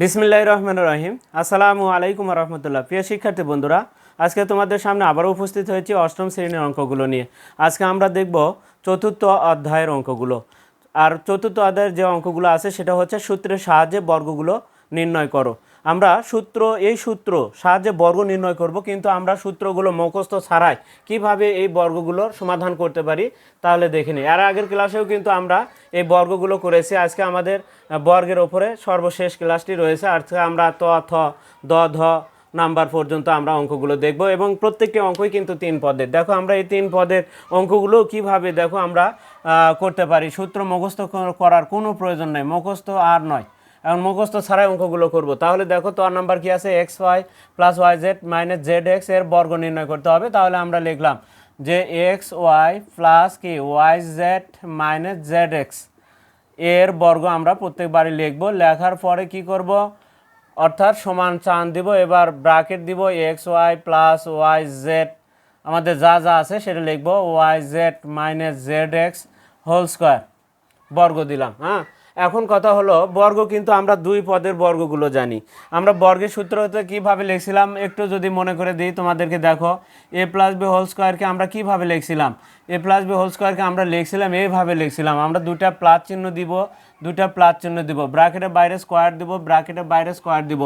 বিসমিল্লাহ রহমান রহিম। আসসালামু আলাইকুম রহমতুল্লাহ। প্রিয় শিক্ষার্থী বন্ধুরা, আজকে তোমাদের সামনে আবারও উপস্থিত হয়েছি অষ্টম শ্রেণির অঙ্কগুলো নিয়ে। আজকে আমরা দেখব চতুর্থ অধ্যায়ের অঙ্কগুলো। আর চতুর্থ অধ্যায়ের যে অঙ্কগুলো আছে, সেটা হচ্ছে সূত্রের সাহায্যে বর্গগুলো নির্ণয় করো। আমরা সূত্র, এই সূত্র সাহায্যে বর্গ নির্ণয় করব, কিন্তু আমরা সূত্রগুলো মুখস্থ ছাড়াই কীভাবে এই বর্গগুলোর সমাধান করতে পারি, তাহলে দেখে নিই। এর আগের ক্লাসেও কিন্তু আমরা এই বর্গগুলো করেছি। আজকে আমাদের বর্গের ওপরে সর্বশেষ ক্লাসটি রয়েছে। আজকে আমরা ত, থ, দ, ধ নাম্বার পর্যন্ত আমরা অঙ্কগুলো দেখব এবং প্রত্যেকটি অঙ্কই কিন্তু তিন পদের। দেখো, আমরা এই তিন পদের অঙ্কগুলো কীভাবে, দেখো, আমরা করতে পারি। সূত্র মুখস্থ করার কোনো প্রয়োজন নেই। মুখস্থ আর নয়। এখন মুখস্থ ছাড়াই অঙ্কগুলো করব। তাহলে দেখো তো আর নাম্বার কি আছে? X Y plus Y Z minus Z এক্সের বর্গ নির্ণয় করতে হবে। তাহলে আমরা লিখলাম যে এক্স ওয়াই প্লাস কি? ওয়াই জেড মাইনাস জেড এক্সের বর্গ আমরা প্রত্যেকবারই লিখব। লেখার পরে কি করব? অর্থাৎ সমান চান দিব, এবার ব্রাকেট দিব X Y plus Y Z আমাদের যা যা আছে সেটা লিখব। Y Z minus Z X whole square বর্গ দিলাম হ্যাঁ? এখন কথা হলো, বর্গ কিন্তু আমরা দুই পদের বর্গগুলো জানি। আমরা বর্গের সূত্র হতে কীভাবে লিখছিলাম, একটু যদি মনে করে দিই তোমাদেরকে, দেখো, এ প্লাস বি হোল স্কোয়ারকে আমরা কীভাবে লিখছিলাম? এ প্লাস বি হোল স্কোয়ারকে আমরা লিখছিলাম এইভাবে লিখছিলাম। আমরা দুটা প্লাস চিহ্ন দিব দুটা প্লাস চিহ্ন দিব। ব্র্যাকেটের বাইরে স্কোয়ার দিব ব্র্যাকেটের বাইরে স্কোয়ার দিব।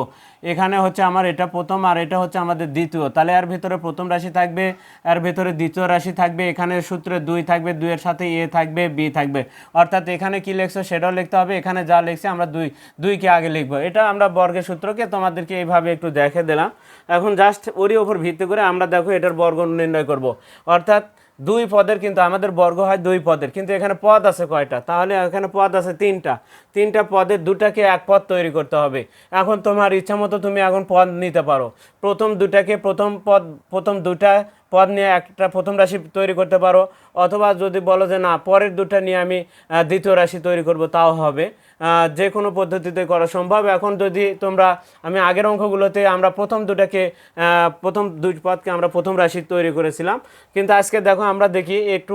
এখানে হচ্ছে আমার এটা প্রথম আর এটা হচ্ছে আমাদের দ্বিতীয়। তাহলে এর ভিতরে প্রথম রাশি থাকবে, এর ভিতরে দ্বিতীয় রাশি থাকবে, এখানে সূত্রে দুই থাকবে, দুইয়ের সাথে এ থাকবে, বি থাকবে। অর্থাৎ এখানে কি লিখছো সেটাও লিখতে হবে, এখানে যা লিখছি আমরা দুই, দুইকে আগে লিখব। এটা আমরা বর্গের সূত্রকে তোমাদেরকে এইভাবে একটু দেখে দিলাম। এখন জাস্ট ওরই ওপর ভিত্তি করে আমরা দেখো এটার বর্গ নির্ণয় করব। অর্থাৎ দুই পদের কিন্তু, আমাদের বর্গ হয় দুই পদের। কিন্তু এখানে পদ আছে কয়টা? তাহলে এখানে পদ আছে তিনটা। তিনটা পদের দুটাকে এক পদ তৈরি করতে হবে। এখন তোমার ইচ্ছা মতো তুমি এখন পদ নিতে পারো। প্রথম দুটাকে, প্রথম পদ, প্রথম দুটা পদ নিয়ে একটা প্রথম রাশি তৈরি করতে পারো। অথবা যদি বলো যে না, পরের দুটা নিয়ে আমি দ্বিতীয় রাশি তৈরি করব, তাও হবে। যে কোনো পদ্ধতিতে করা সম্ভব। এখন যদি তোমরা, আমি আগের অঙ্কগুলোতে আমরা প্রথম দুটাকে প্রথম দুই পদকে আমরা প্রথম রাশি তৈরি করেছিলাম। কিন্তু আজকে দেখো আমরা দেখি একটু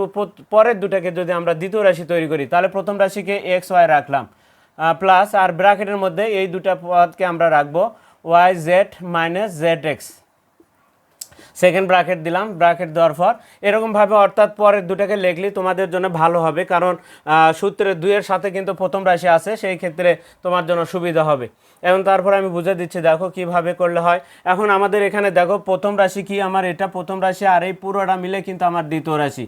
পরের দুটাকে যদি আমরা দ্বিতীয় রাশি তৈরি করি, তাহলে প্রথম রাশিকে এক্স, ওয়াই রাখলাম। প্লাস আর ব্র্যাকেটের মধ্যে এই দুটা পদকে আমরা রাখব, Y, Z minus Z X. Second bracket দিলাম ব্রাকেট দেওয়ার পর এরকমভাবে অর্থাৎ পরের দুটাকে লিখলে তোমাদের জন্য ভালো হবে, কারণ সূত্রে সূত্রের দুইয়ের সাথে কিন্তু প্রথম রাশি আছে, সেই ক্ষেত্রে তোমার জন্য সুবিধা হবে। এবং তারপর আমি বুঝে দিচ্ছি, দেখো কীভাবে করলে হয়। এখন আমাদের এখানে দেখো, প্রথম রাশি কি আমার? এটা প্রথম রাশি আর এই পুরোটা মিলে কিন্তু আমার দ্বিতীয় রাশি।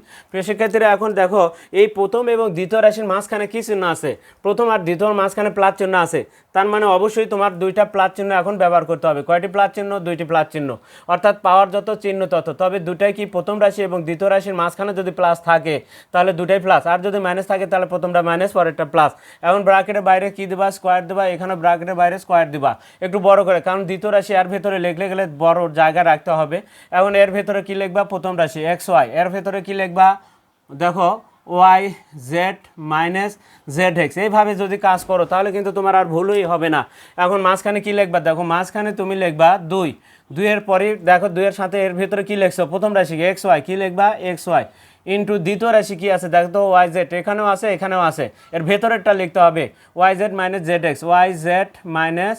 শিক্ষার্থীরা এখন দেখো, এই প্রথম এবং দ্বিতীয় রাশির মাঝখানে কী চিহ্ন আছে? প্রথম আর দ্বিতীয়র মাঝখানে প্লাস চিহ্ন আছে। তার মানে অবশ্যই তোমার দুইটা প্লাস চিহ্ন এখন ব্যবহার করতে হবে। কয়টি প্লাস চিহ্ন? দুইটি প্লাস চিহ্ন। অর্থাৎ পাওয়ার যত, চিহ্ন তত। তবে দুটাই কি প্রথম রাশি এবং দ্বিতীয় রাশির মাঝখানে যদি প্লাস থাকে, তাহলে দুটাই প্লাস। আর যদি মাইনাস থাকে, তাহলে প্রথমটা মাইনাস পরেরটা প্লাস। এখন ব্র্যাকেটের বাইরে কী দেবা? স্কোয়ার দিবা? এখানে ব্র্যাকেটের বাইরে স্কোয়ার দিবা। একটু বড় করে, কারণ দ্বিতীয় রাশি এর ভেতরে লিখলে গেলে বড় জায়গা রাখতে হবে। এখন এর ভেতরে কি লিখবা? প্রথম রাশি এক্স ওয়াই এর ভেতরে কি লিখবা? দেখো Y Z minus Z X এইভাবে যদি কাজ করো, তাহলে কিন্তু তোমার আর ভুলই হবে না। এখন মাঝখানে কি লিখবা? দেখো, মাঝখানে তুমি লিখবা দুই। দুইয়ের পরে দেখো, দুইয়ের সাথে এর ভেতরে কি লিখছো? প্রথম রাশি এক্স ওয়াই কি লিখবা? এক্স ওয়াই ইন্টু দ্বিতীয় রাশি কি আছে? দেখো ওয়াই জেড এখানেও আছে এখানেও আছে। এর ভেতরেরটা লিখতে হবে Y Z minus Z X Y Z minus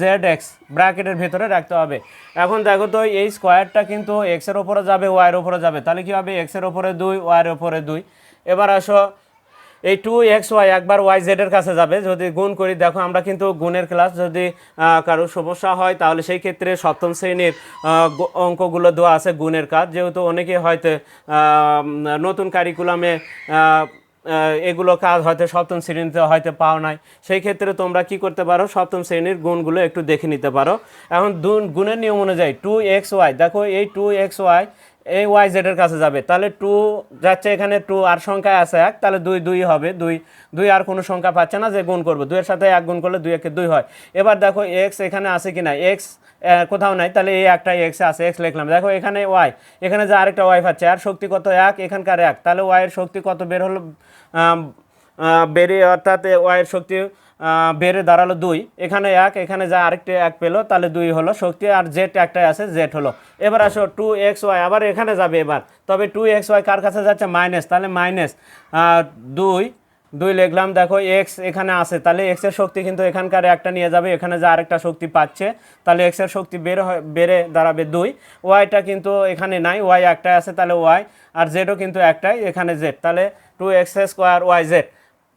Z X ব্র্যাকেটের ভেতরে রাখতে হবে। এখন দেখো তো এই স্কোয়ারটা কিন্তু এক্সের ওপরে যাবে ওয়াইয়ের ওপরে যাবে। তাহলে কী হবে? এক্সের ওপরে দুই ওয়াইয়ের ওপরে দুই। এবার আসো এই টু এক্স ওয়াই একবার ওয়াই জেডের কাছে যাবে। যদি গুণ করি, দেখো আমরা কিন্তু গুণের ক্লাস যদি কারও সমস্যা হয়, তাহলে সেই ক্ষেত্রে সপ্তম শ্রেণির অঙ্কগুলো দেওয়া আছে গুণের কাজ। যেহেতু অনেকে হয়তো নতুন কারিকুলামে এগুলো কাজ হয়তো সপ্তম শ্রেণীতে হয়তো পাও নাই। সেই ক্ষেত্রে তোমরা কি করতে পারো, সপ্তম শ্রেণির গুণগুলো একটু দেখে নিতে পারো। এখন গুণের নিয়ম অনুযায়ী টু এক্স ওয়াই দেখো এই টু এক্স ওয়াই এই ওয়াই জেডের কাছে যাবে। তাহলে টু যাচ্ছে এখানে টু, আর সংখ্যায় আছে এক, তাহলে দুই দুই হবে, দুই দুই আর কোনো সংখ্যা পাচ্ছে না যে গুণ করব। দুইয়ের সাথে এক গুণ করলে দুই একে দুই হয়। এবার দেখো এক্স এখানে আছে কি না এক্স কোথাও নাই, তাহলে এই একটা এক্স আছে এক্স লিখলাম। দেখো এখানে ওয়াই এখানে যে আরেকটা ওয়াই পাচ্ছে, আর শক্তি কত এক, এখানকার এক। তাহলে ওয়াইয়ের শক্তি কত বের হলো? বেরিয়ে, অর্থাৎ ওয়াইয়ের শক্তি বেড়ে দাঁড়াল দুই। এখানে এক, এখানে যা আরেকটি এক পেল, তাহলে দুই হলো শক্তি, আর জেড একটাই আছে, জেড হলো। এবার আসো টু এক্স ওয়াই আবার এখানে যাবে এবার। তবে টু এক্স ওয়াই কার কাছে যাচ্ছে? মাইনাস তাহলে মাইনাস দুই দুই লিখলাম, দেখো এক্স এখানে আছে, তাহলে এক্সের শক্তি কিন্তু এখানকার একটা নিয়ে যাবে, এখানে যে আরেকটা শক্তি পাচ্ছে, তাহলে এক্সের শক্তি বের বেড়ে দাঁড়াবে দুই। ওয়াইটা কিন্তু এখানে নাই ওয়াই একটাই আছে, তাহলে ওয়াই আর জেডও কিন্তু একটাই, এখানে জেড তাহলে two X square Y Z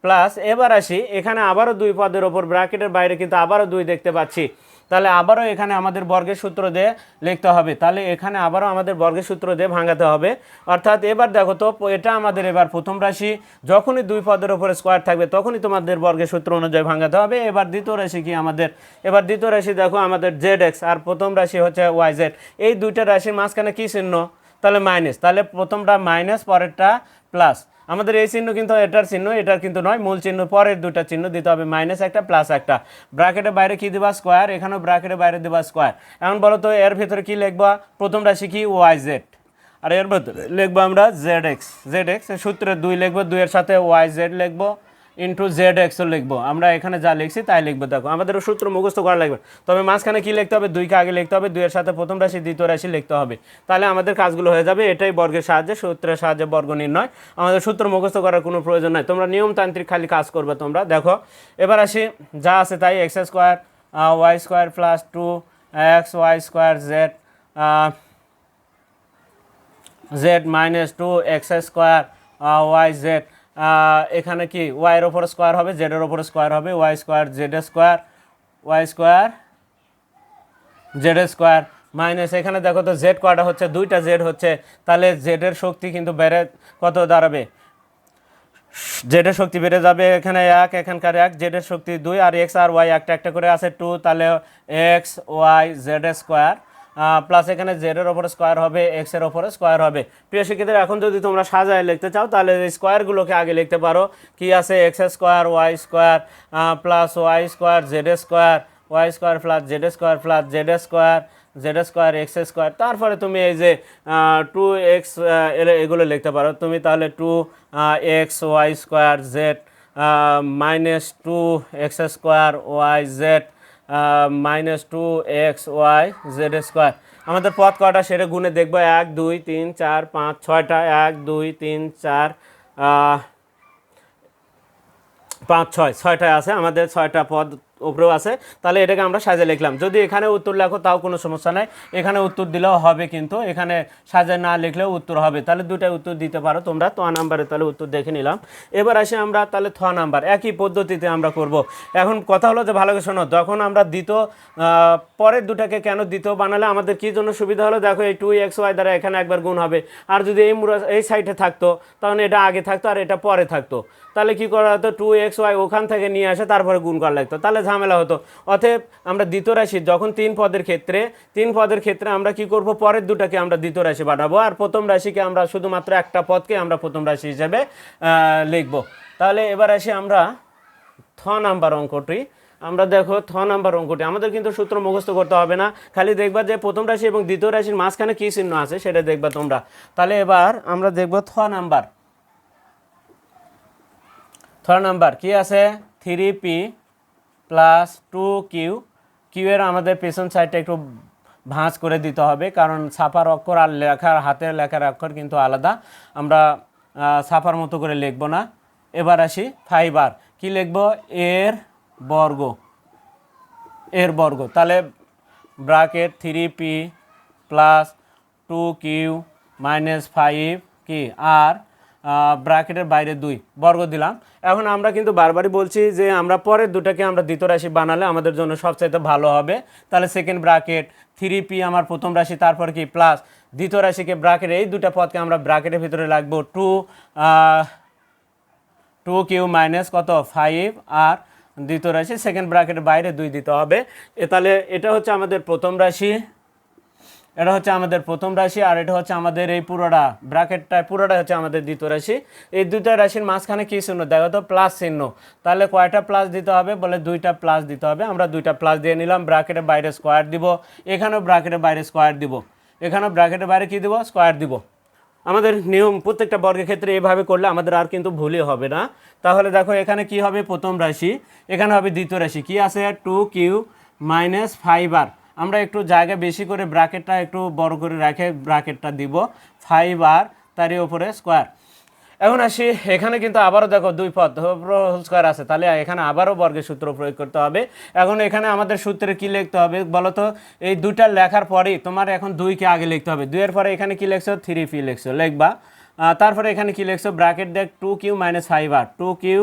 plus এবার আসি, এখানে আবারও দুই পদের ওপর ব্র্যাকেটের বাইরে কিন্তু আবারও দুই দেখতে পাচ্ছি। তাহলে আবারও এখানে আমাদের বর্গের সূত্র দিয়ে লিখতে হবে। তাহলে এখানে আবারও আমাদের বর্গের সূত্র দিয়ে ভাঙাতে হবে। অর্থাৎ এবার দেখো তো, এটা আমাদের এবার প্রথম রাশি। যখনই দুই পদের ওপরে স্কোয়ার থাকবে, তখনই তোমাদের বর্গের সূত্র অনুযায়ী ভাঙাতে হবে। এবার দ্বিতীয় রাশি কি আমাদের? এবার দ্বিতীয় রাশি দেখো, আমাদের জেড এক্স আর প্রথম রাশি হচ্ছে ওয়াই জেড এই দুইটা রাশির মাঝখানে কী চিহ্ন? তাহলে মাইনাস তাহলে প্রথমটা মাইনাস পরেরটা প্লাস আমাদের এই চিহ্ন কিন্তু এটার চিহ্ন, এটার কিন্তু নয়, মূল চিহ্ন, পরের দুটা চিহ্ন দিতে হবে মাইনাস একটা প্লাস একটা। ব্র্যাকেটের বাইরে কি দেবা? স্কোয়ার এখানেও ব্র্যাকেটের বাইরে দেবা স্কোয়ার এখন বলো তো, এর ভিতরে কি লিখবা? প্রথম রাশি কি? ওয়াই জেড আর এর ভিতরে লিখব আমরা জেড এক্স জেড এক্স সূত্রে দুই লিখব, দুইয়ের সাথে ওয়াই জেড লিখব। ইন্টু জেড এক্সও লিখব। আমরা এখানে যা লিখছি তাই লিখব, দেখো। আমাদের সূত্র মুখস্থ করা লাগবে। তবে মাঝখানে কি লিখতে হবে? দুইকে আগে লিখতে হবে, দুইয়ের সাথে প্রথম রাশি, দ্বিতীয় রাশি লিখতে হবে। তাহলে আমাদের কাজগুলো হয়ে যাবে। এটাই বর্গের সাহায্যে, সূত্রের সাহায্যে বর্গ নির্ণয়। আমাদের সূত্র মুখস্থ করার কোনো প্রয়োজন নাই। তোমরা নিয়মতান্ত্রিক খালি কাজ করবে তোমরা। দেখো, এবার আসি, যা আছে তাই X square Y square plus two X Y square Z Z minus two X square Y Z এখানে কি ওয়াইয়ের ওপর স্কোয়ার হবে জেডের ওপর স্কোয়ার হবে Y square Z square Y square Z square minus এখানে দেখো তো জেড কয়টা হচ্ছে, দুইটা জেড হচ্ছে, তাহলে জেডের শক্তি কিন্তু বেড়ে কত দাঁড়াবে? জেডের শক্তি বেড়ে যাবে এখানে এক, এখানকার এক জেডের শক্তি দুই, আর এক্স আর ওয়াই একটা একটা করে আছে টু তাহলে X Y Z square plus এখানে জেডের ওপরে স্কোয়ার হবে এক্সের ওপরে স্কোয়ার হবে। প্রিয় শিক্ষিতরা এখন যদি তোমরা সাজায় লিখতে চাও, তাহলে স্কোয়ারগুলোকে আগে লিখতে পারো। কি আছে? X square Y square plus Y square Z square Y square plus Z square plus Z square Z square X square তারপরে তুমি এই যে টু এক্স এগুলো লিখতে পারো। তুমি তাহলে two X Y square Z minus two X square Y Z minus two X Y Z square আমাদের পথ কটা সেটা গুণে দেখব। এক, দুই, তিন, চার, পাঁচ, ছয়টা। এক, দুই, তিন, চার পাঁচ, ছয়। ছয়টায় আছে। আমাদের ছয়টা পদ উপরেও আছে, তাহলে এটাকে আমরা সাজে লিখলাম। যদি এখানে উত্তর লেখো, তাও কোনো সমস্যা নাই। এখানে উত্তর দিলেও হবে কিন্তু, এখানে সাজে না লিখলেও উত্তর হবে। তাহলে দুটাই উত্তর দিতে পারো তোমরা ত নাম্বারে তাহলে উত্তর দেখে নিলাম। এবার আসি আমরা তাহলে থ নাম্বার, একই পদ্ধতিতে আমরা করব। এখন কথা হলো যে, ভালো করে শোনো, যখন আমরা দ্বিতীয় পরের দুটাকে কেন দ্বিতীয় বানালে, আমাদের কি জন্য সুবিধা হলো? দেখো, এই টু এক্স ওয়াই দ্বারা এখানে একবার গুণ হবে। আর যদি এই এই সাইডে থাকতো তখন এটা আগে থাকতো আর এটা পরে থাকতো। তাহলে কি করা হতো? টু এক্স ওয়াই ওখান থেকে নিয়ে আসে, তারপরে গুণ করা লাগতো। তাহলে ঝামেলা হতো। অতএব আমরা দ্বিতীয় রাশি, যখন তিন পদের ক্ষেত্রে, তিন পদের ক্ষেত্রে আমরা কি করব? পরের দুটাকে আমরা দ্বিতীয় রাশি বানাবো। আর প্রথম রাশিকে আমরা শুধুমাত্র একটা পদকে আমরা প্রথম রাশি হিসেবে লিখব। তাহলে এবার আসি আমরা থ নাম্বার অঙ্কটি। আমরা দেখো থ নাম্বার অঙ্কটি। আমাদের কিন্তু সূত্র মুখস্থ করতে হবে না। খালি দেখবা যে প্রথম রাশি এবং দ্বিতীয় রাশির মাঝখানে কী চিহ্ন আছে, সেটা দেখবা তোমরা। তাহলে এবার আমরা দেখব থ নাম্বার। থ নাম্বার কি আছে? Three P plus two Q Q এর আমাদের পেছন সাইডটা একটু ভাঁজ করে দিতে হবে, কারণ ছাপার অক্ষর আর লেখার, হাতের লেখার অক্ষর কিন্তু আলাদা। আমরা ছাপার মতো করে লিখব না। এবার আসি ফাইবার কি লিখব? এর বর্গ এর বর্গ। তাহলে bracket three P plus two Q minus five কি আর ব্র্যাকেটের বাইরে দুই বর্গ দিলাম। এখন আমরা কিন্তু বারবারই বলছি যে আমরা পরের দুটাকে আমরা দ্বিতীয় রাশি বানালে আমাদের জন্য সবচাইতে ভালো হবে। তাহলে সেকেন্ড ব্র্যাকেট থ্রি পি আমার প্রথম রাশি, তারপর কি? প্লাস দ্বিতীয় রাশিকে ব্র্যাকেট এই দুটা পদকে আমরা ব্র্যাকেটের ভিতরে রাখব টু টু কিউ মাইনাস কত? ফাইভ আর দ্বিতীয় রাশি সেকেন্ড ব্র্যাকেটের বাইরে দুই দিতে হবে। এ তাহলে এটা হচ্ছে আমাদের প্রথম রাশি। এটা হচ্ছে আমাদের প্রথম রাশি আর এটা হচ্ছে আমাদের এই পুরোটা ব্র্যাকেটটা পুরোটা হচ্ছে আমাদের দ্বিতীয় রাশি। এই দুইটা রাশির মাঝখানে কী চিহ্ন দেখো তো প্লাস চিহ্ন। তাহলে কয়টা প্লাস দিতে হবে? বলে দুইটা প্লাস দিতে হবে। আমরা দুইটা প্লাস দিয়ে নিলাম, ব্র্যাকেটের বাইরে স্কোয়ার দিব। এখানেও ব্র্যাকেটের বাইরে স্কোয়ার দিব। এখানেও ব্র্যাকেটের বাইরে কী দিব? স্কোয়ার দিব। আমাদের নিয়ম প্রত্যেকটা বর্গের ক্ষেত্রে এভাবে করলে আমাদের আর কিন্তু ভুলই হবে না। তাহলে দেখো, এখানে কি হবে? প্রথম রাশি। এখানে হবে দ্বিতীয় রাশি। কি আছে? টু কিউ মাইনাস ফাইভ আর আমরা একটু জায়গা বেশি করে ব্র্যাকেটটা একটু বড় করে রেখে ব্র্যাকেটটা দিব ফাইভ আর তারই ওপরে স্কোয়ার এখন আসি, এখানে কিন্তু আবারও দেখো দুই পদ হোল স্কোয়ার আছে, তাহলে এখানে আবারও বর্গের সূত্র প্রয়োগ করতে হবে। এখন এখানে আমাদের সূত্রে কি লিখতে হবে বলো তো এই দুইটা লেখার পরেই তোমার এখন দুইকে আগে লিখতে হবে। দুইয়ের পরে এখানে কি লিখছো? থ্রি পি লিখছো, লিখবা। তারপরে এখানে কি লিখছো? ব্র্যাকেট দেখ টু কিউ মাইনাস ফাইভ আর two Q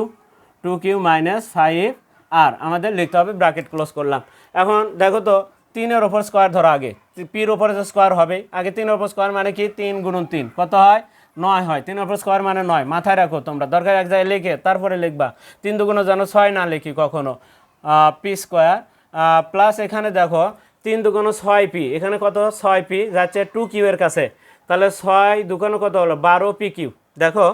two Q minus five আর আমাদের লিখতে হবে ব্র্যাকেট ক্লোজ করলাম। এখন দেখো তো তিনের ওপর স্কোয়ার ধরো আগে। পির ওপরে তো স্কোয়ার হবে, আগে তিনের ওপর স্কোয়ার মানে কি? তিন গুণন তিন। কত হয়? নয় হয়। তিনের ওপর স্কোয়ার মানে নয়। মাথায় রাখো তোমরা। দরকার এক জায়গায় লিখে, তারপরে লিখবা। তিন দুগুণ যেন ছয় না লিখি কখনো। পি স্কোয়ার প্লাস এখানে দেখো, তিন দুগুণ ছয় পি এখানে কত? ছয় পি যাচ্ছে টু কিউ এর কাছে। তাহলে ছয় দুগুণ কত হলো? বারো পি কিউ দেখো,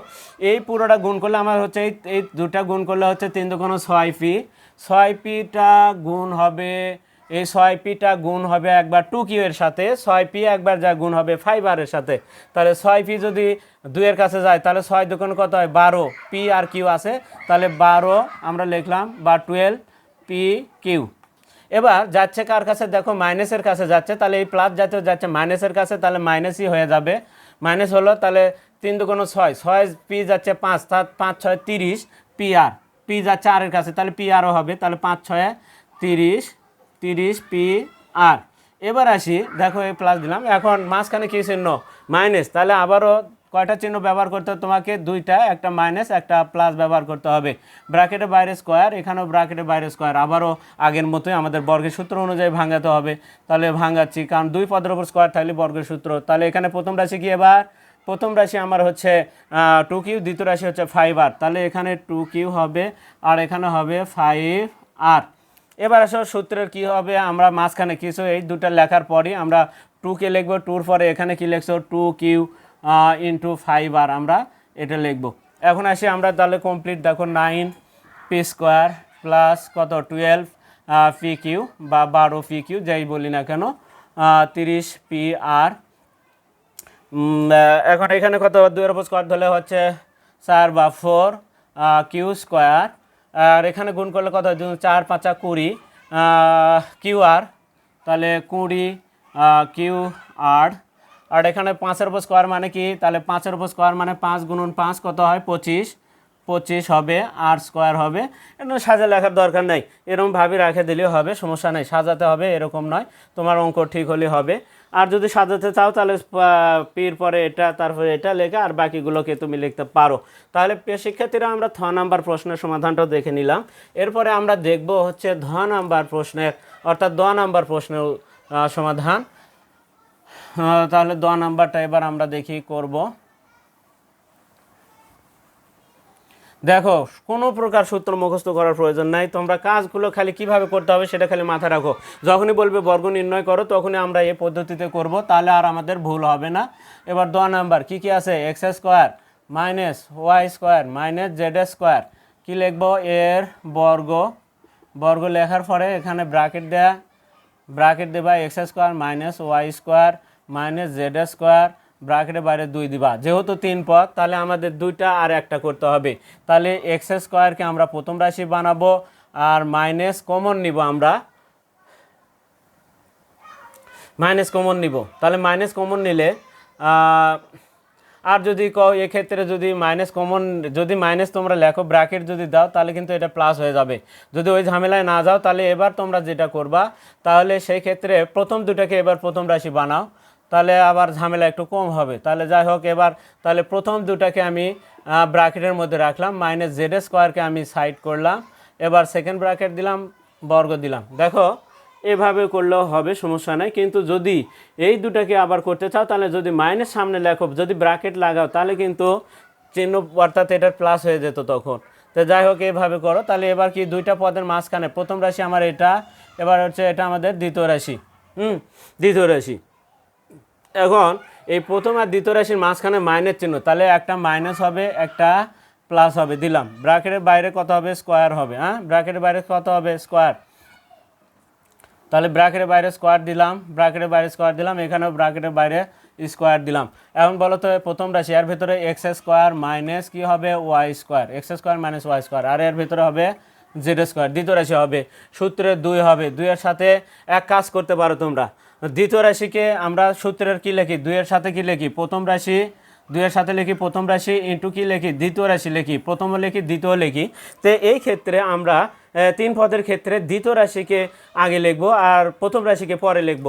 এই পুরোটা গুণ করলে আমার হচ্ছে এই এই দুটা গুণ করলে হচ্ছে তিন দুগুণ ছয় পি ছয় পিটা গুণ হবে এই ছয় পিটা গুণ হবে একবার টু কিউ এর সাথে, ছয় পি একবার যা গুণ হবে ফাইভ সাথে। তাহলে ছয় পি যদি দুইয়ের কাছে যায়, তাহলে ছয় দুগুণ কত হয়? বারো পি আর কিউ আছে। তাহলে বারো আমরা লিখলাম, বা টুয়েলভ পি কিউ। এবার যাচ্ছে কার কাছে? দেখো মাইনাসের কাছে যাচ্ছে, তাহলে এই প্লাস জাতীয় যাচ্ছে মাইনাসের কাছে, তাহলে মাইনাসই হয়ে যাবে। মাইনাস হলো, তাহলে তিন দুগুণ ছয় ছয় পি যাচ্ছে পাঁচ তার পাঁচ ছয় তিরিশ পি আর। পি যাচ্ছে আরের কাছে, তাহলে পি আরও হবে, তাহলে পাঁচ ছয় তিরিশ তিরিশ পি আর। এবার আসি, দেখো এই প্লাস দিলাম। এখন মাঝখানে কী চিহ্ন? মাইনাস তাহলে আবারও কয়টা চিহ্ন ব্যবহার করতে তোমাকে? দুইটা, একটা মাইনাস একটা প্লাস ব্যবহার করতে হবে। ব্র্যাকেটের বাইরে স্কোয়ার এখানেও ব্র্যাকেটের বাইরে স্কোয়ার আবারও আগের মতোই আমাদের বর্গের সূত্র অনুযায়ী ভাঙাতে হবে। তাহলে ভাঙাচ্ছি, কারণ দুই পদের উপর স্কোয়ার থাকলে বর্গের সূত্র। তাহলে এখানে প্রথম রাশি কি এবার? প্রথম রাশি আমার হচ্ছে টু কিউ দ্বিতীয় রাশি হচ্ছে ফাইভ আর তাহলে এখানে টু কিউ হবে, আর এখানে হবে ফাইভ আর এবার আসো সূত্রের কি হবে, আমরা মাঝখানে কিছু এই দুটো লেখার পরই আমরা টু কে লিখব টুর পরে এখানে কি লিখছো? টু কিউ ইন্টু ফাইভ আর আমরা এটা লিখব। এখন আসি আমরা তাহলে কমপ্লিট দেখো নাইন পি স্কোয়ার প্লাস কত? টুয়েলভ পি কিউ বা বারো পি কিউ যাই বলি না কেন তিরিশ পি আর এখন এখানে কত? দুইয়ের উপর স্কোয়ার ধরলে হচ্ছে চার বা ফোর কিউ স্কোয়ার আর এখানে গুণ করলে কত হয়? চার, পাঁচা কুড়ি। কিউ আর, তাহলে কুড়ি কিউ আর। আর এখানে পাঁচের উপর স্কোয়ার মানে কি? তাহলে পাঁচের উপর স্কোয়ার মানে পাঁচ গুণন পাঁচ কত হয়? পঁচিশ। পঁচিশ হবে, আর স্কোয়ার হবে। এটা সাজা লেখার দরকার নেই। এরকম ভাবে রেখে দিলেও হবে, সমস্যা নেই। সাজাতে হবে, এরকম নয়। তোমার অঙ্ক ঠিক হলে হবে। আর যদি সাজাতে চাও, তাহলে পীর পির এটা, তারপরে এটা লেখা, আর বাকিগুলোকে তুমি লিখতে পারো। তাহলে শিক্ষার্থীরা, আমরা থ নাম্বার প্রশ্নের সমাধানটা দেখে নিলাম। এরপরে আমরা দেখব হচ্ছে ধ নাম্বার প্রশ্নের, অর্থাৎ দ নাম্বার প্রশ্নের সমাধান। তাহলে দ নাম্বারটা এবার আমরা দেখি করব। দেখো, কোনো প্রকার সূত্র মুখস্থ করার প্রয়োজন নাই। তোমরা কাজগুলো খালি কীভাবে করতে হবে সেটা খালি মাথায় রাখো। যখনই বলবে বর্গ নির্ণয় করো, তখনই আমরা এই পদ্ধতিতে করব, তাহলে আর আমাদের ভুল হবে না। এবার দ নাম্বার, কি কি আছে? X square minus Y square minus Z square কী লিখব? এর বর্গ বর্গ লেখার পরে এখানে ব্রাকেট দেয়া ব্রাকেট দেবা X square minus Y square minus Z square ব্র্যাকেটের বাইরে দুই দিবা। যেহেতু তিন পদ তাহলে আমাদের দুইটা আর একটা করতে হবে। তাহলে এক্স স্কোয়ারকে আমরা প্রথম রাশি বানাবো, আর মাইনাস কমন নিব আমরা। মাইনাস কমন নিব। তাহলে মাইনাস কমন নিলে আর যদি কও এক্ষেত্রে যদি মাইনাস কমন, যদি মাইনাস তোমরা লেখো ব্র্যাকেট যদি দাও, তাহলে কিন্তু এটা প্লাস হয়ে যাবে। যদি ওই ঝামেলায় না যাও, তাহলে এবার তোমরা যেটা করবা, তাহলে সেই ক্ষেত্রে প্রথম দুটাকে এবার প্রথম রাশি বানাও। তাহলে আবার ঝামেলা একটু কম হবে। তাহলে যাই হোক, এবার তাহলে প্রথম দুটাকে আমি ব্র্যাকেটের মধ্যে রাখলাম মাইনাস জেড স্কোয়ারকে আমি সাইড করলাম, এবার সেকেন্ড ব্র্যাকেট দিলাম, বর্গ দিলাম। দেখো, এভাবে করলেও হবে, সমস্যা নেই। কিন্তু যদি এই দুটাকে আবার করতে চাও, তাহলে যদি মাইনাস সামনে লেখো, যদি ব্র্যাকেট লাগাও, তাহলে কিন্তু চিহ্ন অর্থাৎ এটার প্লাস হয়ে যেত তখন। তো যাই হোক এইভাবে করো। তাহলে এবার কি দুইটা পদের মাঝখানে, প্রথম রাশি আমার এটা, এবার হচ্ছে এটা আমাদের দ্বিতীয় রাশি। হুম, দ্বিতীয় রাশি। এখন এই প্রথম আর দ্বিতীয় রাশির মাঝখানে মাইনাস চিহ্ন, তাহলে একটা মাইনাস হবে, একটা প্লাস হবে, দিলাম। ব্র্যাকেটের বাইরে কত হবে? স্কোয়ার হবে হ্যাঁ? ব্র্যাকেটের বাইরে কত হবে? স্কোয়ার। তাহলে ব্র্যাকেটের বাইরে স্কোয়ার দিলাম, ব্র্যাকেটের বাইরে স্কোয়ার দিলাম, এখানেও ব্র্যাকেটের বাইরে স্কোয়ার দিলাম। এখন বলো তো প্রথম রাশি, এর ভিতরে এক্স স্কোয়ার মাইনাস কি হবে? Y square. X square minus Y square. আর এর ভিতরে হবে জেড স্কোয়ার। দ্বিতীয় রাশি হবে সূত্রে দুই হবে। দুইয়ের সাথে এক কাজ করতে পারো তোমরা। দ্বিতীয় রাশিকে আমরা সূত্রের কি লিখি? দুইয়ের সাথে কি লিখি? প্রথম রাশি, দুইয়ের সাথে লিখি, প্রথম রাশি ইন্টু কি লিখি? দ্বিতীয় রাশি লিখি, প্রথম লিখি, দ্বিতীয় লিখি। তো এই ক্ষেত্রে আমরা তিন পদের ক্ষেত্রে দ্বিতীয় রাশিকে আগে লিখব আর প্রথম রাশিকে পরে লিখব।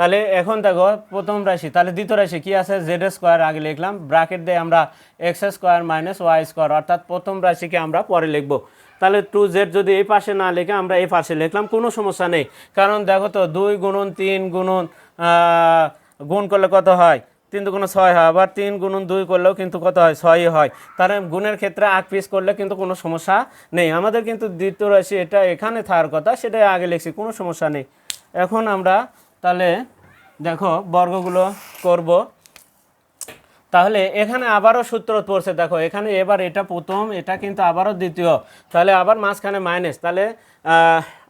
তাহলে এখন দেখো, প্রথম রাশি, তাহলে দ্বিতীয় রাশি কি আছে? জেড স্কোয়ার আগে লিখলাম ব্র্যাকেট দিয়ে আমরা X square minus Y square অর্থাৎ প্রথম রাশিকে আমরা পরে লিখব। তাহলে টু জেড যদি এই পাশে না লিখে, আমরা এই পাশে লিখলাম, কোনো সমস্যা নেই। কারণ দেখো তো, দুই গুণন তিন গুণন গুণ করলে কত হয়? তিন দুগুণ ছয় হয়, আবার তিন গুণন দুই করলেও কিন্তু কত হয়? ছয়ই হয়। তাহলে গুণের ক্ষেত্রে আগ পিস করলে কিন্তু কোনো সমস্যা নেই। আমাদের কিন্তু দ্বিতীয় রাশি, এটা এখানে থাকার কথা, সেটাই আগে লিখছি, কোনো সমস্যা নেই। এখন আমরা তাহলে দেখো বর্গগুলো করব। তাহলে এখানে আবারও সূত্র পড়ছে, দেখো এখানে এবার এটা প্রথম, এটা কিন্তু আবারও দ্বিতীয়। তাহলে আবার মাঝখানে মাইনাস তাহলে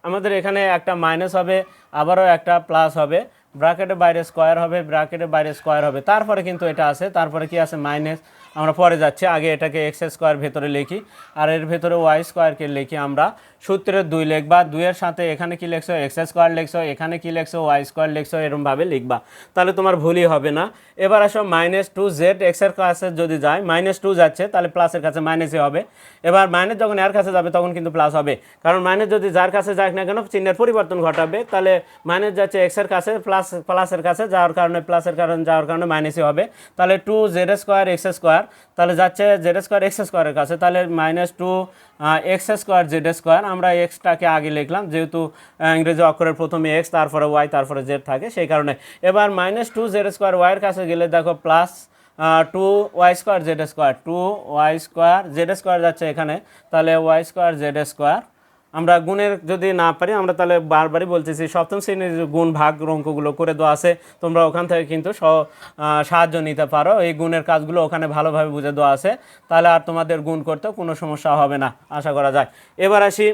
আমাদের এখানে একটা মাইনাস হবে, আবারও একটা প্লাস হবে। ব্র্যাকেটের বাইরে স্কোয়ার হবে ব্র্যাকেটের বাইরে স্কোয়ার হবে। তারপরে কিন্তু এটা আছে, তারপরে কি আছে? মাইনাস। আমরা পরে যাচ্ছি, আগে এটাকে এক্স স্কোয়ার ভেতরে লিখি। আর এর ভেতরে ওয়াই স্কোয়ারকে লিখি আমরা। সূত্রের দুই লিখবা, দুইয়ের সাথে এখানে কি লিখছো? এক্স স্কোয়ার লিখছো, এখানে কি লিখছো? ওয়াই স্কোয়ার লিখছো এরকমভাবে লিখবা। তাহলে তোমার ভুলই হবে না। এবার আসো, মাইনাস টু জেড এক্সের কাছে যদি যায়, মাইনাস টু যাচ্ছে, তাহলে প্লাসের কাছে মাইনাসই হবে। এবার মাইনাস যখন এর কাছে যাবে, তখন কিন্তু প্লাস হবে। কারণ মাইনাস যদি যার কাছে যাক না কেন, চিহ্নের পরিবর্তন ঘটাবে। তাহলে মাইনাস যাচ্ছে এক্সের কাছে, প্লাস প্লাসের কাছে, যাওয়ার কারণে প্লাসের কারণে যাওয়ার কারণে মাইনাসই হবে। তাহলে two Z square X square তাহলে যাচ্ছে জেড স্কোয়ার এক্স স্কোয়ারের কাছে। তাহলে minus two X square Z square আমরা এক্সটাকে আগে লিখলাম, যেহেতু ইংরেজি অক্ষরের প্রথমে এক্স তারপরে ওয়াই তারপরে জেড থাকে, সেই কারণে। এবার মাইনাস টু জেড স্কোয়ার ওয়াইয়ের কাছে গেলে দেখো plus two Y square Z square two Y square Z square যাচ্ছে এখানে। তাহলে ওয়াই স্কোয়ার জেড স্কোয়ার আমরা গুণের যদি না পারি, আমরা তাহলে বারবারই বলতেছি সপ্তম শ্রেণির গুণ ভাগ অঙ্কগুলো করে দেওয়া আছে, তোমরা ওখান থেকে কিন্তু সাহায্য নিতে পারো। এই গুণের কাজগুলো ওখানে ভালোভাবে বুঝে দেওয়া আছে। তাহলে আর তোমাদের গুণ করতেও কোনো সমস্যা হবে না, আশা করা যায়। এবার আসি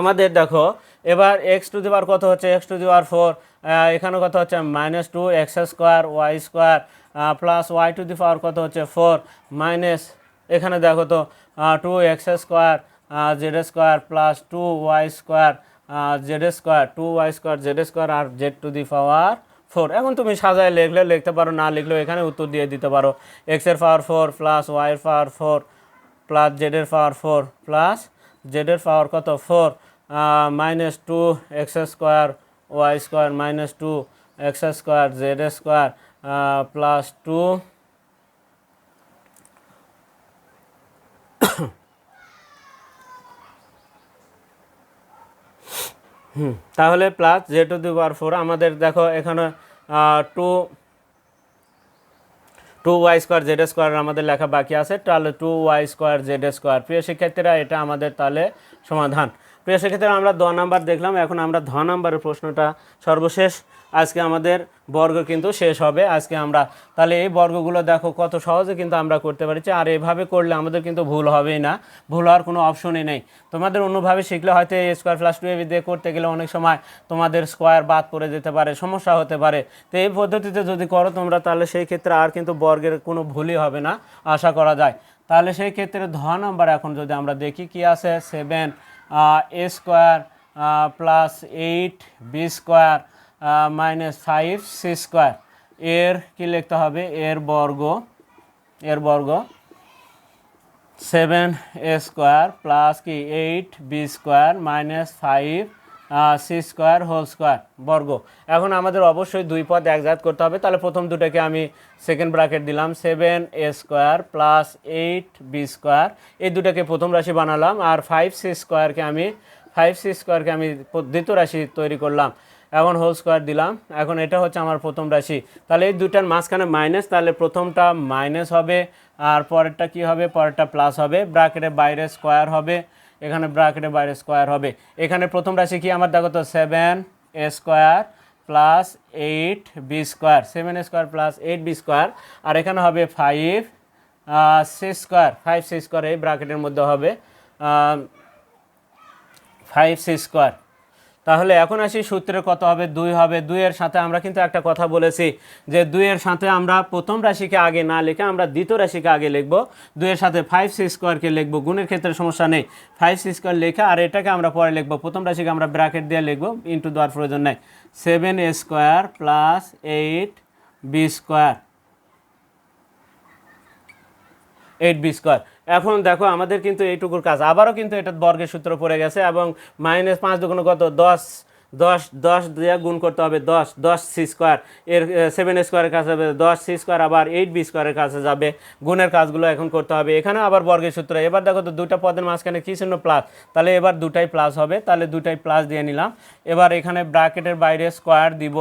আমাদের, দেখো, এবার এক্স টু দি পাওয়ার কত হচ্ছে? এক্স টু দি ফোর এখানে কত হচ্ছে? Minus two X square Y square plus Y two the power কত হচ্ছে? ফোর, মাইনাস, এখানে দেখো তো two X square Z square plus two Y square Z square two Y square Z square R Z two the power four এখন তুমি সাজায় লিখলে, লিখতে পারো, না লিখলেও এখানে উত্তর দিয়ে দিতে পারো। এক্সের পাওয়ার ফোর প্লাস ওয়াইয়ের পাওয়ার ফোর প্লাস জেডের পাওয়ার ফোর প্লাস জেডের পাওয়ার কত? Four minus two X square Y square minus two X square Z square plus two hmm, তাহলে plus Z two the power four আমাদের দেখো এখানে two two Y square Z square আমাদের লেখা বাকি আছে, তাহলে two Y square Z square প্রিয় শিক্ষার্থীরা, এটা আমাদের তাহলে সমাধান। প্রিয় শিক্ষার্থীরা আমরা দ নাম্বার দেখলাম, এখন আমরা ধ নাম্বারের প্রশ্নটা সর্বশেষ। আজকে আমাদের বর্গ কিন্তু শেষ হবে, আজকে আমরা, তাহলে এই বর্গগুলো দেখো কত সহজে কিন্তু আমরা করতে পারছি, আর এভাবে করলে আমাদের কিন্তু ভুল হবেই না, ভুল হওয়ার কোনো অপশনই নেই। তোমাদের অন্যভাবে শিখলে হয়তো এই স্কোয়ার প্লাস টু এবি দিয়ে করতে গেলে অনেক সময় তোমাদের স্কোয়ার বাদ পড়ে যেতে পারে, সমস্যা হতে পারে। তো এই পদ্ধতিতে যদি করো তোমরা, তাহলে সেই ক্ষেত্রে আর কিন্তু বর্গের কোনো ভুলই হবে না, আশা করা যায়। তাহলে সেই ক্ষেত্রে ধ নাম্বার এখন যদি আমরা দেখি, কি আছে? Seven A square plus eight B square minus five C square এর কি লিখতে হবে? এর বর্গ এর বর্গ সেভেন এ স্কোয়ার প্লাস কি? Eight B square minus five C square whole square বর্গ। এখন আমাদের অবশ্যই দুই পদ একজাত করতে হবে। তাহলে প্রথম দুটাকে আমি সেকেন্ড ব্র্যাকেট দিলাম। Seven A square plus eight B square এই দুটাকে প্রথম রাশি বানালাম আর ফাইভ সি স্কোয়ারকে আমি ফাইভ সি স্কোয়ারকে আমি দ্বিতীয় রাশি তৈরি করলাম। এখন হোল স্কোয়ার দিলাম। এখন এটা হচ্ছে আমার প্রথম রাশি। তাহলে এই দুটার মাঝখানে মাইনাস তাহলে প্রথমটা মাইনাস হবে। আর পরেরটা কি হবে? পরেরটা প্লাস হবে। ব্র্যাকেটের বাইরে স্কোয়ার হবে। এখানে ব্রাকেটের বাইরে স্কোয়ার হবে। এখানে প্রথম রাশি কি? আমার দেখো তো seven A square plus eight B square seven square plus eight B square আর এখানে হবে five C square five C square এই ব্রাকেটের মধ্যে হবে ফাইভ সি স্কোয়ার তাহলে এখন আসি সূত্রে কত হবে, দুই হবে, দুইয়ের সাথে আমরা কিন্তু একটা কথা বলেছি যে দুইয়ের সাথে আমরা প্রথম রাশিকে আগে না লিখে আমরা দ্বিতীয় রাশিকে আগে লিখব। দুইয়ের সাথে ফাইভ সি স্কোয়ারকে লিখব, গুণের ক্ষেত্রে সমস্যা নেই। ফাইভ সি স্কোয়ার লেখা আর এটাকে আমরা পরে লিখব। প্রথম রাশিকে আমরা ব্র্যাকেট দিয়ে লিখব ইন্টু দেওয়ার প্রয়োজন নেই। Seven square plus eight B square eight B square এখন দেখো আমাদের কিন্তু এইটুকুর কাজ। আবারও কিন্তু এটা বর্গের সূত্র পড়ে গেছে এবং মাইনাস পাঁচ দুগুণ কত? দশ দশ দশ দিয়ে গুণ করতে হবে দশ দশ সি স্কোয়ার এর সেভেন স্কোয়ারের কাছে যাবে দশ সি স্কোয়ার আবার এইট বি স্কোয়ারের কাছে যাবে। গুণের কাজগুলো এখন করতে হবে। এখানে আবার বর্গের সূত্র। এবার দেখো তো দুটা পদের মাঝখানে কি চিহ্ন প্লাস তাহলে এবার দুটাই প্লাস হবে। তাহলে দুটাই প্লাস দিয়ে নিলাম। এবার এখানে ব্র্যাকেটের বাইরে স্কোয়ার দিব।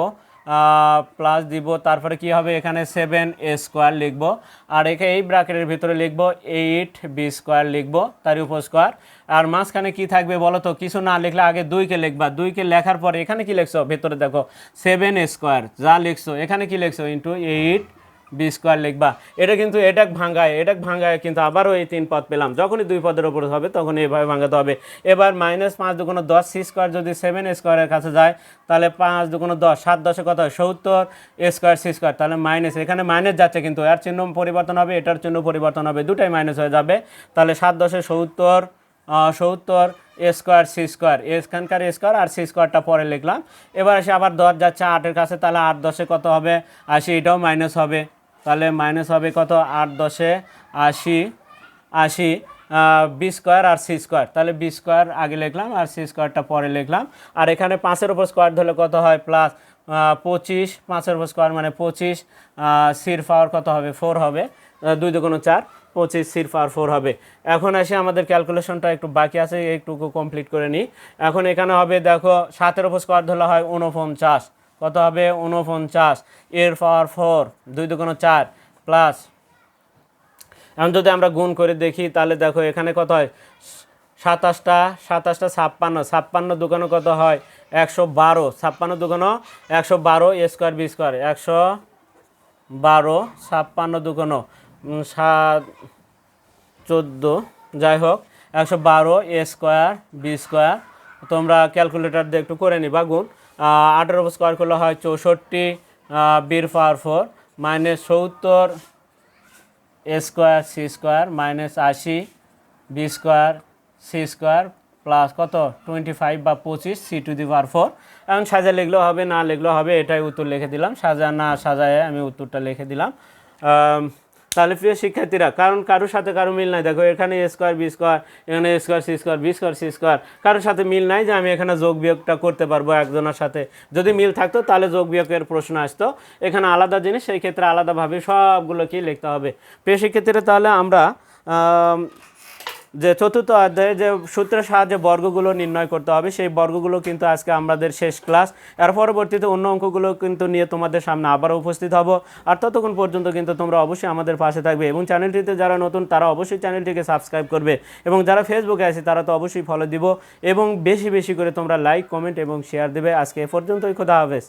প্লাস দিব, তারপরে কি হবে? এখানে সেভেন এ স্কোয়ার লিখব। আর এখানে এই ব্র্যাকেটের ভিতরে লিখব এইট বি স্কোয়ার লিখব, তার উপর স্কোয়ার আর মাঝখানে কি থাকবে বলো তো? কিছু না লিখলে আগে দুইকে লিখবা। দুইকে লেখার পরে এখানে কি লিখছো? ভেতরে দেখো সেভেন স্কোয়ার যা লিখছো, এখানে কি লিখছো? ইন্টু এইট বি স্কোয়ার লিখবা। এটা কিন্তু এটাক ভাঙ্গায় এটাক ভাঙ্গায় কিন্তু আবারও এই তিন পদ পেলাম। যখনই দুই পদের ওপর হবে তখন এইভাবে ভাঙাতে হবে। এবার মাইনাস পাঁচ দুগুণ দশ সি স্কোয়ার যদি সেভেন স্কোয়ারের কাছে যায়, তাহলে পাঁচ দুগুণ দশ, সাত দশে কত সত্তর স্কোয়ার সি স্কোয়ার। তাহলে মাইনাস এখানে মাইনাস যাচ্ছে কিন্তু, এর চিহ্ন পরিবর্তন হবে, এটার চিহ্ন পরিবর্তন হবে, দুটাই মাইনাস হয়ে যাবে। তাহলে সাত দশে সত্তর সত্তর এ স্কোয়ার সি স্কোয়ার। এখানকার স্কোয়ার আর সি স্কোয়ারটা পরে লিখলাম। এবার এসে আবার দশ যাচ্ছে আটের কাছে, তাহলে আট দশে কত হবে? আশি, এটাও মাইনাস হবে। তাহলে মাইনাস হবে কত? আট দশে আশি আশি বি স্কোয়ার আর সি স্কোয়ার তাহলে বি স্কোয়ার আগে লিখলাম আর সি স্কোয়ারটা পরে লিখলাম। আর এখানে পাঁচের উপর স্কোয়ার ধরলে কত হয়? প্লাস পঁচিশ। পাঁচের উপর স্কোয়ার মানে পঁচিশ। সির পাওয়ার কত হবে? ফোর হবে। দুই দুগুণ চার, পঁচিশ সির পাওয়ার ফোর হবে। এখন এসে আমাদের ক্যালকুলেশনটা একটু বাকি আছে, একটুকু কমপ্লিট করে নিই। এখন এখানে হবে, দেখো, সাতের উপর স্কোয়ার ধরলে হয় উনপঞ্চাশ কত হবে? উনপঞ্চাশ এর পাওয়ার ফোর দুই দুগুণ চার প্লাস। এখন যদি আমরা গুণ করে দেখি তাহলে দেখো এখানে কত হয়? সাতাশটা সাতাশটা ছাপ্পান্ন ছাপ্পান্ন দোকানো কত হয়? একশো বারো। ছাপ্পান্ন দোকানো একশো বারো স্কোয়ার বি স্কোয়ার। একশো বারো ছাপ্পান্ন দোকানো উম, সাত চোদ্দ যাই হোক একশো বারো এ স্কোয়ার বি স্কোয়ার। তোমরা ক্যালকুলেটার দিয়ে একটু করে নিবা গুণ। আঠেরো স্কোয়ার করলে হয় চৌষট্টি বীর পাওয়ার ফোর মাইনাস সত্তর A square C square minus আশি B square C square plus কত? টোয়েন্টি ফাইভ বা পঁচিশ C to the power four এখন সাজা লিখলেও হবে, না লিখলেও হবে, এটাই উত্তর লিখে দিলাম। সাজা না সাজায় আমি উত্তরটা লিখে দিলাম। তাহলে প্রিয় শিক্ষার্থীরা কারণ কারোর সাথে কারও মিল নাই। দেখো এখানে এ স্কোয়ার বি স্কোয়ার এখানে A square C square B square C square কারোর সাথে মিল নাই যে আমি এখানে যোগ বিয়োগটা করতে পারব একজনের সাথে। যদি মিল থাকতো তাহলে যোগ বিয়োগের প্রশ্ন আসতো। এখানে আলাদা জিনিস সেই ক্ষেত্রে আলাদাভাবে সবগুলোকেই লিখতে হবে? প্রিয় শিক্ষার্থীরা তাহলে আমরা আম, যে চতুর্থ অধ্যায়ে যে সূত্রের সাহায্যে বর্গগুলো নির্ণয় করতে হবে, সেই বর্গগুলো কিন্তু আজকে আমাদের শেষ ক্লাস। এর পরবর্তীতে অন্য অঙ্কগুলো কিন্তু নিয়ে তোমাদের সামনে আবারও উপস্থিত হব। আর ততক্ষণ পর্যন্ত কিন্তু তোমরা অবশ্যই আমাদের পাশে থাকবে এবং চ্যানেলটিতে যারা নতুন, তারা অবশ্যই চ্যানেলটিকে সাবস্ক্রাইব করবে এবং যারা ফেসবুকে আছে, তারা তো অবশ্যই ফলো দিব এবং বেশি বেশি করে তোমরা লাইক কমেন্ট এবং শেয়ার দেবে। আজকে এ পর্যন্তই, খোদা হাফেজ।